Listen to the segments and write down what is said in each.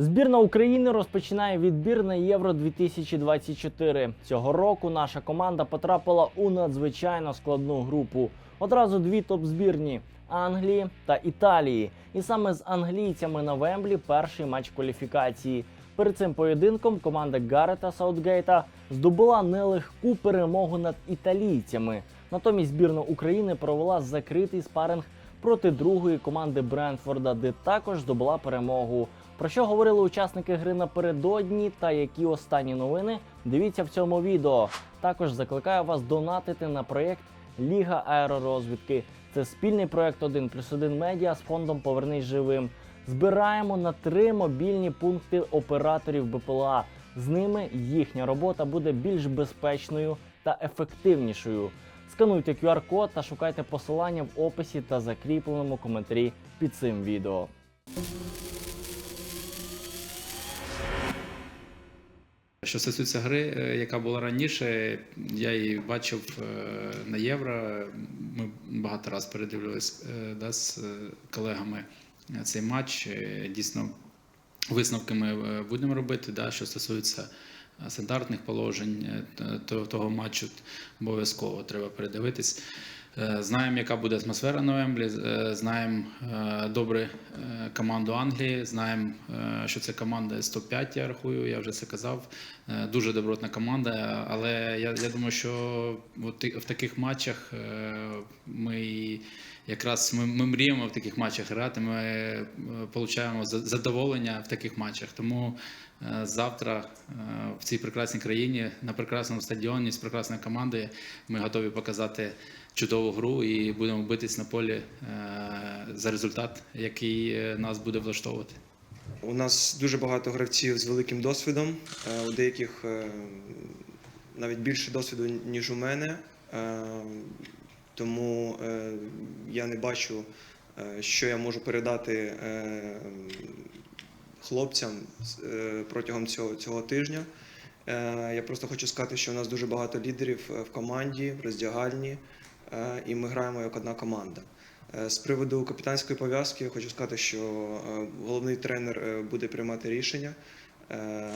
Збірна України розпочинає відбір на Євро 2024. Цього року наша команда потрапила у надзвичайно складну групу. Одразу дві топ-збірні Англії та Італії. І саме з англійцями на Вемблі перший матч кваліфікації. Перед цим поєдинком команда Гарета Саутгейта здобула нелегку перемогу над італійцями. Натомість збірна України провела закритий спаринг проти другої команди Брентфорда, де також здобула перемогу. Про що говорили учасники гри напередодні та які останні новини? Дивіться в цьому відео. Також закликаю вас донатити на проєкт Ліга аеророзвідки. Це спільний проєкт 1 плюс 1 медіа з фондом Повернись живим. Збираємо на три мобільні пункти операторів БПЛА. З ними їхня робота буде більш безпечною та ефективнішою. Скануйте QR-код та шукайте посилання в описі та закріпленому коментарі під цим відео. Що стосується гри, е, яка була раніше, я її бачив е, на євро. Ми багато разів передивлювалися е, да, з колегами цей матч. Дійсно, висновки ми будемо робити. Да, що стосується стандартних положень то- того матчу, обов'язково треба передивитись. Е, Знаємо, яка буде атмосфера на е, знаємо е, добре команду Англії, знаємо, що це команда з топ-5, я рахую, я вже це казав. Дуже добротна команда, але я, я думаю, що в таких матчах ми якраз ми, ми мріємо в таких матчах грати, ми получаємо задоволення в таких матчах. Тому завтра в цій прекрасній країні, на прекрасному стадіоні з прекрасною командою ми готові показати чудову гру і будемо битись на полі е, за результат, який е, нас буде влаштовувати. У нас дуже багато гравців з великим досвідом. Е, У деяких навіть більше досвіду, ніж у мене. Тому я не бачу, що я можу передати хлопцям протягом цього, цього тижня. Я просто хочу сказати, що у нас дуже багато лідерів в команді, в роздягальні, і ми граємо як одна команда. Е, З приводу капітанської пов'язки я хочу сказати, що е, головний тренер е, буде приймати рішення. Е,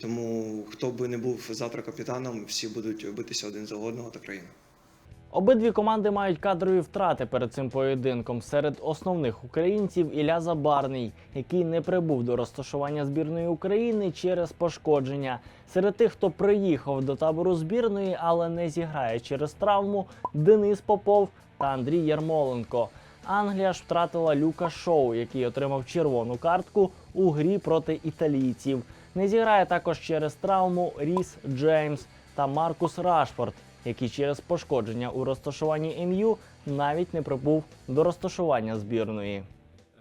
Тому хто би не був завтра капітаном, всі будуть битися один за одного та країну. Обидві команди мають кадрові втрати перед цим поєдинком. Серед основних українців Ілля Забарний, який не прибув до розташування збірної України через пошкодження. Серед тих, хто приїхав до табору збірної, але не зіграє через травму, Денис Попов та Андрій Ярмоленко. Англія ж втратила Люка Шоу, який отримав червону картку у грі проти італійців. Не зіграє також через травму Ріс Джеймс та Маркус Рашфорд, який через пошкодження у розташуванні МЮ навіть не прибув до розташування збірної.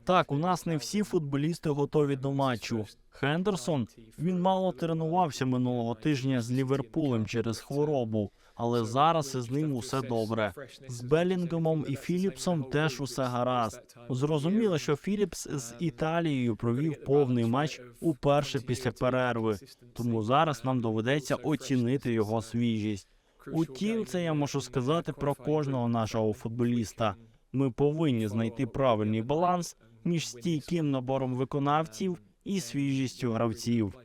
Так, у нас не всі футболісти готові до матчу. Хендерсон він мало тренувався минулого тижня з Ліверпулем через хворобу, але зараз із ним усе добре. З Белінгемом і Філіпсом теж усе гаразд. Зрозуміло, що Філіпс з Італією провів повний матч уперше після перерви, тому зараз нам доведеться оцінити його свіжість. Утім, це я можу сказати про кожного нашого футболіста. Ми повинні знайти правильний баланс між стійким набором виконавців і свіжістю гравців.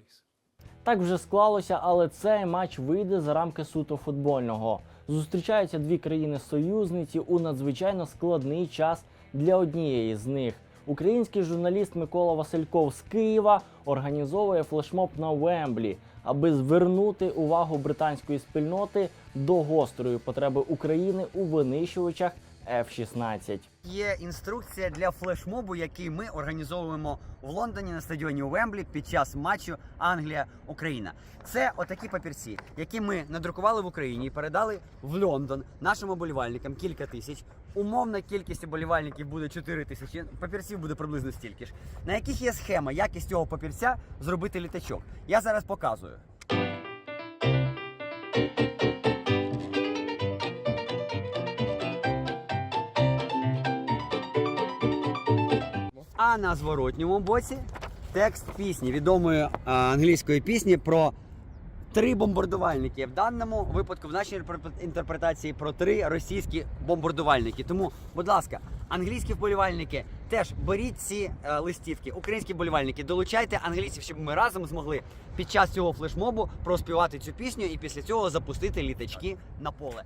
Так вже склалося, але цей матч вийде за рамки суто футбольного. Зустрічаються дві країни-союзниці у надзвичайно складний час для однієї з них. Український журналіст Микола Васильков з Києва організовує флешмоб на Вемблі, аби звернути увагу британської спільноти до гострої потреби України у винищувачах F-16. Є інструкція для флешмобу, який ми організовуємо в Лондоні на стадіоні Уемблі під час матчу Англія-Україна. Це отакі папірці, які ми надрукували в Україні і передали в Лондон нашим оболівальникам кілька тисяч. Умовна кількість оболівальників буде 4 тисячі, папірців буде приблизно стільки ж. На яких є схема, як із цього папірця зробити літачок. Я зараз показую. На зворотньому боці текст пісні, відомої а, англійської пісні про три бомбардувальники. В даному випадку, в нашій інтерпре- інтерпретації, про три російські бомбардувальники. Тому, будь ласка, англійські вболівальники, Теж беріть ці е, листівки, українські болівальники, долучайте англійців, щоб ми разом змогли під час цього флешмобу проспівати цю пісню і після цього запустити літачки на поле.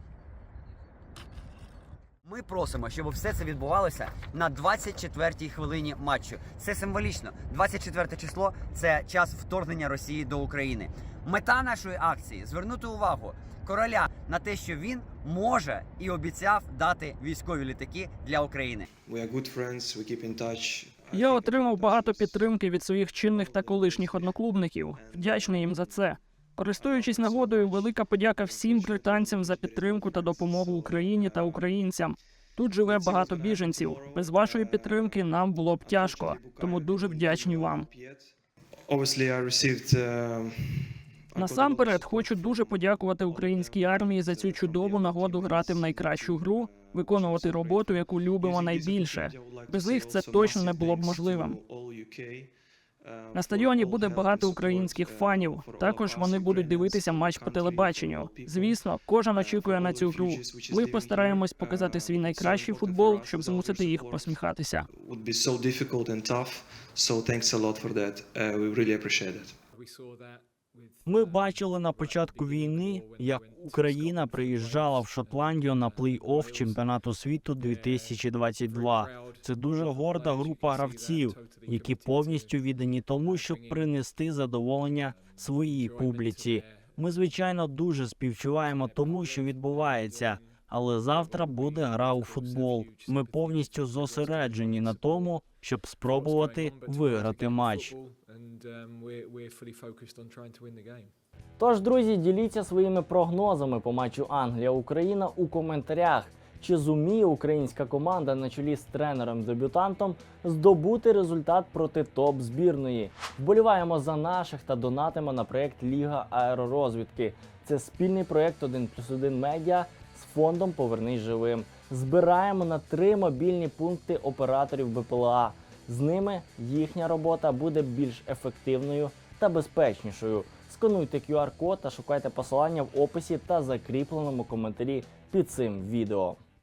Ми просимо, щоб все це відбувалося на 24-й хвилині матчу. Це символічно. 24 число це час вторгнення Росії до України. Мета нашої акції звернути увагу короля на те, що він може і обіцяв дати військові літаки для України. We are good friends, we keep in touch. Я отримав багато підтримки від своїх чинних та колишніх одноклубників. Вдячний їм за це. Користуючись нагодою, велика подяка всім британцям за підтримку та допомогу Україні та українцям. Тут живе багато біженців. Без вашої підтримки нам було б тяжко, тому дуже вдячні вам. Uh, Насамперед хочу дуже подякувати українській армії за цю чудову нагоду грати в найкращу гру, виконувати роботу, яку любимо найбільше. Без них це точно не було б можливим. На стадіоні буде багато українських фанів. Також вони будуть дивитися матч по телебаченню. Звісно, кожен очікує на цю гру. Ми постараємось показати свій найкращий футбол, щоб змусити їх посміхатися. So thanks a lot for that. Uh, we really appreciate it. Ми бачили на початку війни, як Україна приїжджала в Шотландію на плей-офф чемпіонату світу 2022. Це дуже горда група гравців, які повністю віддані тому, щоб принести задоволення своїй публіці. Ми звичайно дуже співчуваємо тому, що відбувається. Але завтра буде гра у футбол. Ми повністю зосереджені на тому, щоб спробувати виграти матч. Тож, друзі, діліться своїми прогнозами по матчу Англія-Україна у коментарях. Чи зуміє українська команда на чолі з тренером-дебютантом здобути результат проти топ збірної? Вболіваємо за наших та донатимо на проєкт Ліга аеророзвідки. Це спільний проєкт 1 плюс 1 медіа фондом Повернись живим. Збираємо на три мобільні пункти операторів БПЛА. З ними їхня робота буде більш ефективною та безпечнішою. Скануйте QR-код та шукайте посилання в описі та закріпленому коментарі під цим відео.